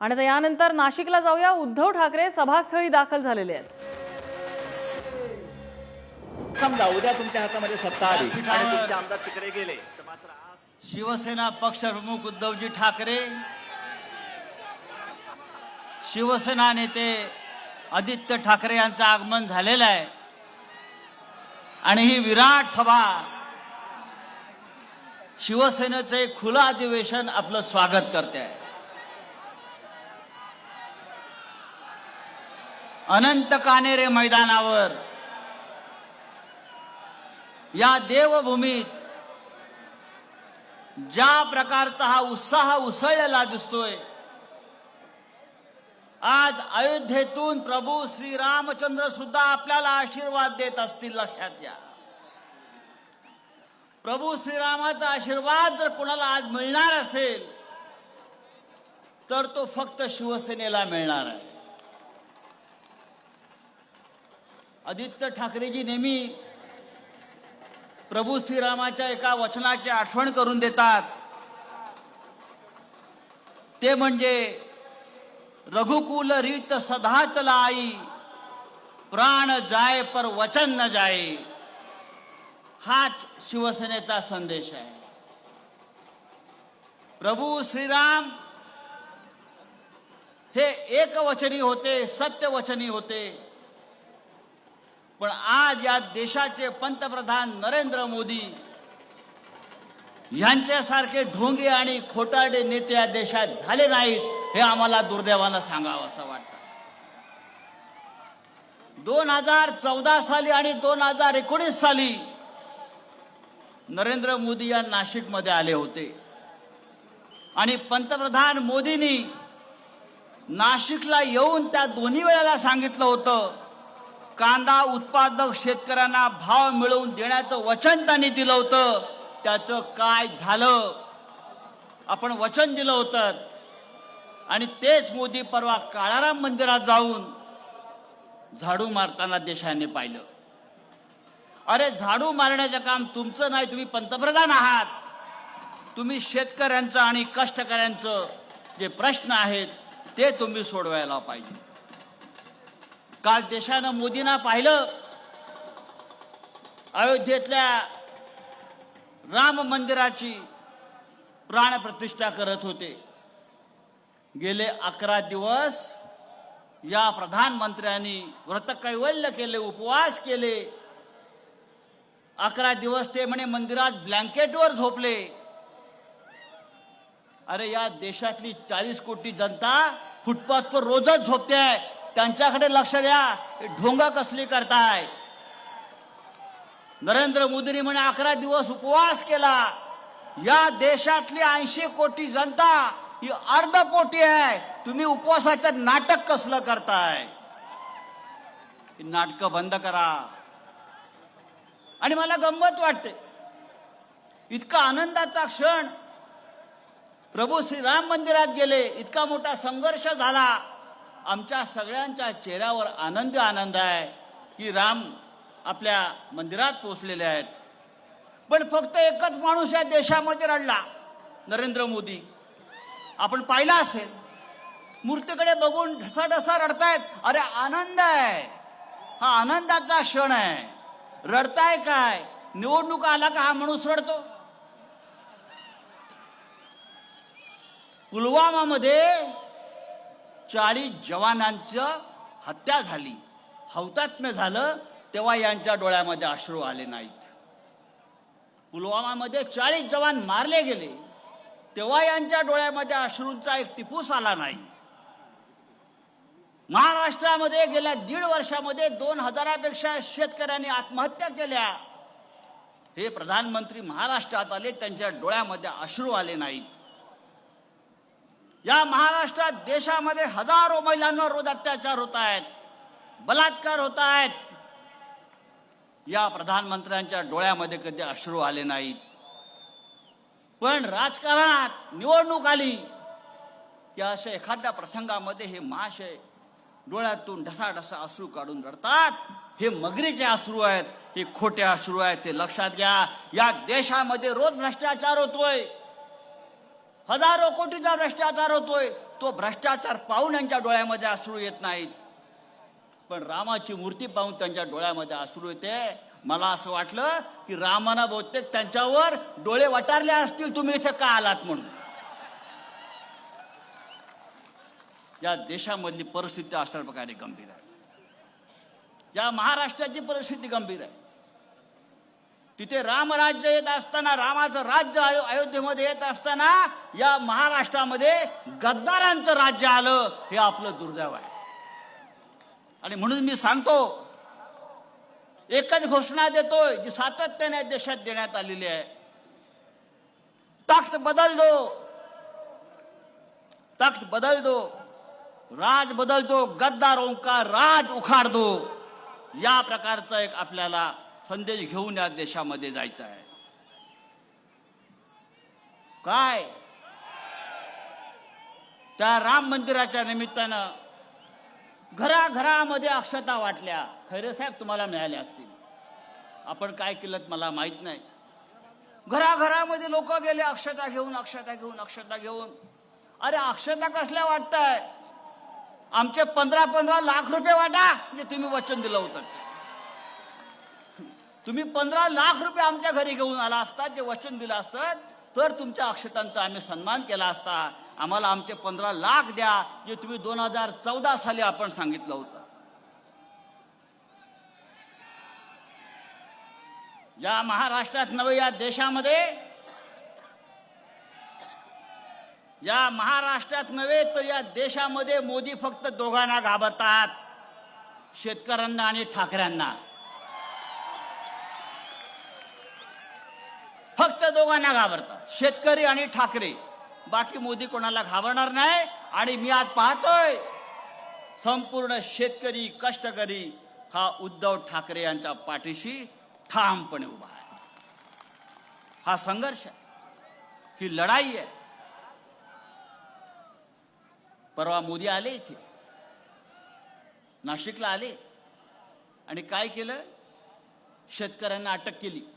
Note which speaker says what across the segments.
Speaker 1: आणि आता यानंतर नाशिकला जाऊया. उद्धव ठाकरे सभास्थळी दाखल झालेले आहेत.
Speaker 2: समजा उद्या तुमच्या हातामध्ये सत्ता आली. आणि तुमचे आमदार तिकडे गेले. तर मात्र आज
Speaker 3: शिवसेना पक्षप्रमुख उद्धवजी ठाकरे शिवसेना नेते आदित्य ठाकरे यांचं आगमन झालेलं आहे. आणि ही विराट सभा शिवसेनेचं एक खुलं अधिवेशन आपलं स्वागत करते आहे. अनंत कानेरे मैदानावर. या देवभूमीत ज्या प्रकारचा हा उत्साह उसळलेला दिसतोय आज अयोध्येतून प्रभू श्रीरामचंद्र सुद्धा आपल्याला आशीर्वाद देत असतील लक्षात घ्या. प्रभू श्रीरामाचा आशीर्वाद जर कोणाला आज मिळणार असेल तर तो फक्त शिवसेनेला मिळणार आहे. आदित्य ठाकरेजी नेहमी प्रभू श्रीरामाच्या एका वचनाची आठवण करून देतात. ते म्हणजे रघुकुल रीत सदा चलाई प्राण जाय पर वचन न जाय. हाच शिवसेनेचा संदेश आहे. प्रभू श्रीराम हे एकवचनी होते सत्यवचनी होते. पण आज या देशाचे पंतप्रधान नरेंद्र मोदी यांच्यासारखे ढोंगे आणि खोटारडे नेते या देशात झाले नाहीत हे आम्हाला दुर्दैवानं सांगावं असं वाटतं. दोन हजार चौदा साली आणि दोन हजार एकोणीस साली नरेंद्र मोदी या नाशिकमध्ये आले होते. आणि पंतप्रधान मोदींनी नाशिकला येऊन त्या दोन्ही वेळेला सांगितलं होतं कांदा उत्पादक शेतकऱ्यांना भाव मिळवून देण्याचं वचन त्यांनी दिलं होतं. त्याचं काय झालं? आपण वचन दिलं होतं. आणि तेच मोदी परवा काळाराम मंदिरात जाऊन झाडू मारताना देशाने पाहिलं. अरे झाडू मारण्याचं काम तुमचं नाही तुम्ही पंतप्रधान आहात. तुम्ही शेतकऱ्यांचं आणि कष्टकऱ्यांचं जे प्रश्न आहेत ते तुम्ही सोडवायला पाहिजे. काल देशानं मोदींना पाहिलं अयोध्येतल्या राम मंदिराची प्राणप्रतिष्ठा करत होते. गेले अकरा दिवस या प्रधानमंत्र्यांनी व्रतकैवल्य केले उपवास केले. अकरा दिवस ते म्हणे मंदिरात ब्लँकेटवर झोपले. अरे या देशातली चाळीस कोटी जनता फुटपाथवर रोजच झोपते आहे. त्यांच्याकडे लक्ष द्या. हे ढोंगा कसली करताय? नरेंद्र मोदींनी म्हणे अकरा दिवस उपवास केला. या देशातली ऐंशी कोटी जनता ही अर्ध कोटी आहे. तुम्ही उपवासाचं नाटक कसलं करताय? नाटकं बंद करा. आणि मला गंमत वाटते. इतका आनंदाचा क्षण. प्रभू श्रीराम मंदिरात गेले. इतका मोठा संघर्ष झाला. आमच्या सगळ्यांच्या चेहऱ्यावर आनंद आनंद आहे की राम आपल्या मंदिरात पोचलेले आहेत. पण फक्त एकच माणूस या देशामध्ये रडला नरेंद्र मोदी. आपण पाहिला असेल मूर्तीकडे बघून ढसाढसा रडतायत. अरे आनंद आहे. हा आनंदाचा क्षण आहे. रडताय काय? निवडणूक आला का हा माणूस रडतो? पुलवामामध्ये चाळीस जवानांचं हत्या झाली. हौतात्म्य झालं तेव्हा यांच्या डोळ्यामध्ये अश्रू आले नाहीत. पुलवामामध्ये चाळीस जवान मारले गेले तेव्हा यांच्या डोळ्यामध्ये अश्रूंचा एक टिपूस आला नाही. महाराष्ट्रामध्ये गेल्या दीड वर्षामध्ये दोन हजारापेक्षा शेतकऱ्यांनी आत्महत्या केल्या. हे प्रधानमंत्री महाराष्ट्रात आले त्यांच्या डोळ्यामध्ये अश्रू आले नाहीत. या महाराष्ट्रात देशामध्ये हजारो महिलांवर रोज अत्याचार होत आहेत बलात्कार होत आहेत. या प्रधानमंत्र्यांच्या डोळ्यामध्ये कधी अश्रू आले नाहीत. पण राजकारणात निवडणूक आली की अशा एखाद्या प्रसंगामध्ये हे महाशय डोळ्यातून ढसाढसा अश्रू काढून रडतात. हे मगरीचे अश्रू आहेत हे खोटे अश्रू आहेत ते लक्षात घ्या. या देशामध्ये रोज भ्रष्टाचार होतोय. हजारो कोटीचा भ्रष्टाचार होतोय तो भ्रष्टाचार पाहून यांच्या डोळ्यामध्ये अश्रू येत नाहीत. पण रामाची मूर्ती पाहून त्यांच्या डोळ्यामध्ये अश्रू येते. मला असं वाटलं की रामाना बहुतेक त्यांच्यावर डोळे वटारले असतील तुम्ही इथे का आलात म्हणून? या देशामधली परिस्थिती अशा प्रकारे गंभीर आहे. या महाराष्ट्राची परिस्थिती गंभीर आहे. तिथे रामराज्य येत असताना रामाचं राज्य अयोध्येमध्ये येत असताना या महाराष्ट्रामध्ये गद्दारांचं राज्य आलं हे आपलं दुर्दैव आहे. आणि म्हणून मी सांगतो एकच घोषणा देतोय जी सातत्याने देशात देण्यात आलेली आहे. तख्त बदल दो. तख्त बदल दो. राज बदल दो. गद्दारों का राज उखाड दो. या प्रकारचं एक आपल्याला संदेश घेऊन या देशामध्ये जायचं आहे. काय? त्या राम मंदिराच्या निमित्तानं घराघरामध्ये अक्षता वाटल्या. खैरे साहेब तुम्हाला मिळाल्या असतील. आपण काय केलं मला माहीत नाही. घराघरामध्ये लोक गेले अक्षता घेऊन अक्षता घेऊन अक्षता घेऊन. अरे अक्षता कसल्या वाटताय? आमचे पंधरा पंधरा लाख रुपये वाटा जे तुम्ही वचन दिलं होतं. तुम्ही पंधरा लाख रुपये आमच्या घरी घेऊन आला असतात जे वचन दिलं असतं तर तुमच्या अक्षतांचा आम्ही सन्मान केला असता. आम्हाला आमचे पंधरा लाख द्या जे तुम्ही दोन हजार चौदा साली आपण सांगितलं होतं. ज्या महाराष्ट्रात नव्हे या देशामध्ये या महाराष्ट्रात नव्हे तर या देशामध्ये मोदी फक्त दोघांना घाबरतात शेतकऱ्यांना आणि ठाकऱ्यांना. दोघांना घाबरतात. शेतकरी आणि ठाकरे. बाकी मोदी कोणाला घाबरणार नाही आणि मी आज पाहतोय संपूर्ण शेतकरी कष्टकरी हा उद्धव ठाकरे यांच्या पाठीशी ठामपणे उभा आहे. हा संघर्ष आहे. ही लढाई आहे. परवा मोदी आले इथे. नाशिकला आले. आणि काय केलं? शेतकऱ्यांना अटक केली.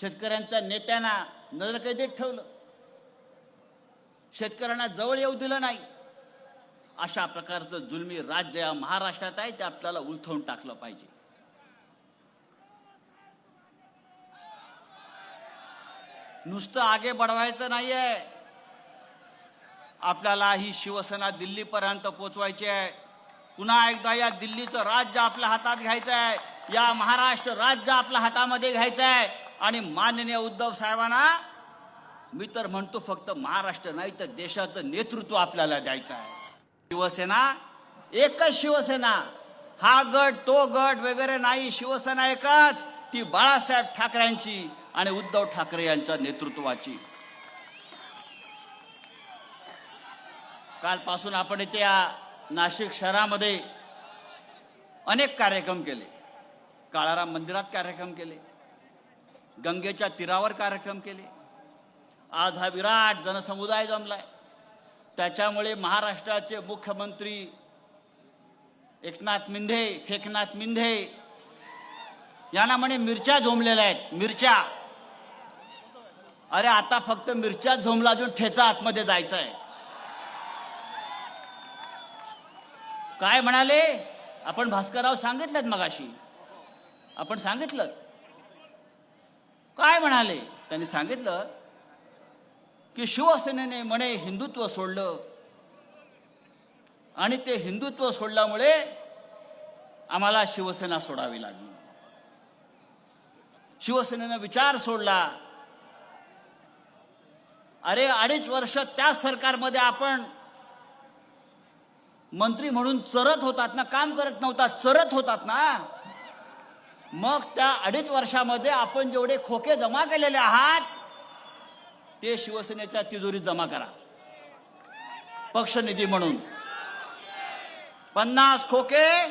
Speaker 3: शेतकऱ्यांच्या नेत्यांना नजरकैदेत ठेवलं? शेतकऱ्यांना जवळ येऊ दिलं नाही. अशा प्रकारचं जुलमी राज्य या महाराष्ट्रात आहे ते आपल्याला उलथवून टाकलं पाहिजे. नुसतं आगे बढवायचं नाहीये. आपल्याला ही शिवसेना दिल्लीपर्यंत पोचवायची आहे. पुन्हा एकदा या दिल्लीचं राज्य आपल्या हातात घ्यायचं आहे. या महाराष्ट्र राज्य आपल्या हातामध्ये घ्यायचं आहे. आणि माननीय उद्धव साहेबांना मी तर म्हणतो फक्त महाराष्ट्र नाही तर देशाचं नेतृत्व आपल्याला द्यायचं आहे. शिवसेना एकच शिवसेना. हा गट तो गट वगैरे नाही शिवसेना एकच. ती बाळासाहेब ठाकरेंची आणि उद्धव ठाकरे यांच्या नेतृत्वाची. कालपासून आपण इथे या नाशिक शहरामध्ये अनेक कार्यक्रम केले. काळाराम मंदिरात कार्यक्रम केले. गंगेच्या तीरावर कार्यक्रम केले. आज हा विराट जनसमुदाय जमलाय. त्याच्यामुळे महाराष्ट्राचे मुख्यमंत्री एकनाथ मिंधे फेकनाथ मिंधे यांना म्हणे मिरच्या झोमलेल्या आहेत. मिरच्या. अरे आता फक्त मिरच्या झोमला अजून ठेचा आतमध्ये जायचं आहे काय म्हणाले? आपण भास्करराव सांगितलं मगाशी. आपण सांगितलं. काय म्हणाले? त्यांनी सांगितलं की शिवसेनेने म्हणे हिंदुत्व सोडलं. आणि ते हिंदुत्व सोडल्यामुळे आम्हाला शिवसेना सोडावी लागली. शिवसेनेनं विचार सोडला. अरे अडीच वर्ष त्या सरकारमध्ये आपण मंत्री म्हणून चरत होतात ना काम करत नव्हता चरत होतात ना. मग त्या अडीच वर्षामध्ये आपण जेवढे खोके जमा केलेले आहात ते शिवसेनेच्या तिजोरीत जमा करा. पक्षनिधी म्हणून. पन्नास खोके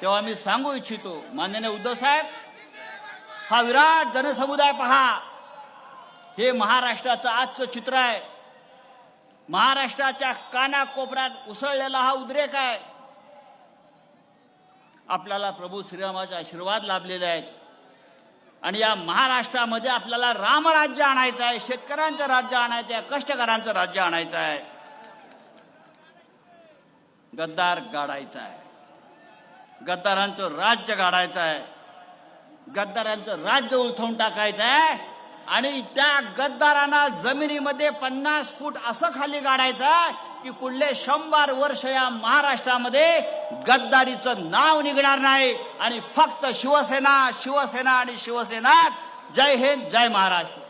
Speaker 3: तेव्हा मी सांगू इच्छितो माननीय उद्धव साहेब हा विराट जनसमुदाय पहा. हे महाराष्ट्राचं आजचं चित्र आहे. महाराष्ट्राच्या कानाकोपऱ्यात उसळलेला हा उद्रेक आहे. आपल्याला प्रभू श्रीरामाचे आशीर्वाद लाभलेले आहेत. आणि या महाराष्ट्रामध्ये आपल्याला रामराज्य आणायचं आहे शेतकऱ्यांचं राज्य आणायचं आहे कष्टकऱ्यांचं राज्य आणायचं आहे. गद्दार गाडायचा आहे. गद्दारांचं राज्य गाडायचं आहे. गद्दारांचं राज्य उलथवून टाकायचं आहे. आणि त्या गद्दारांना जमिनीमध्ये पन्नास फूट असं खाली गाडायचं आहे की पुढले शंभर वर्ष या महाराष्ट्रामध्ये गद्दारीचं नाव निघणार नाही. आणि फक्त शिवसेना शिवसेना आणि शिवसेनाच. जय हिंद जय महाराष्ट्र.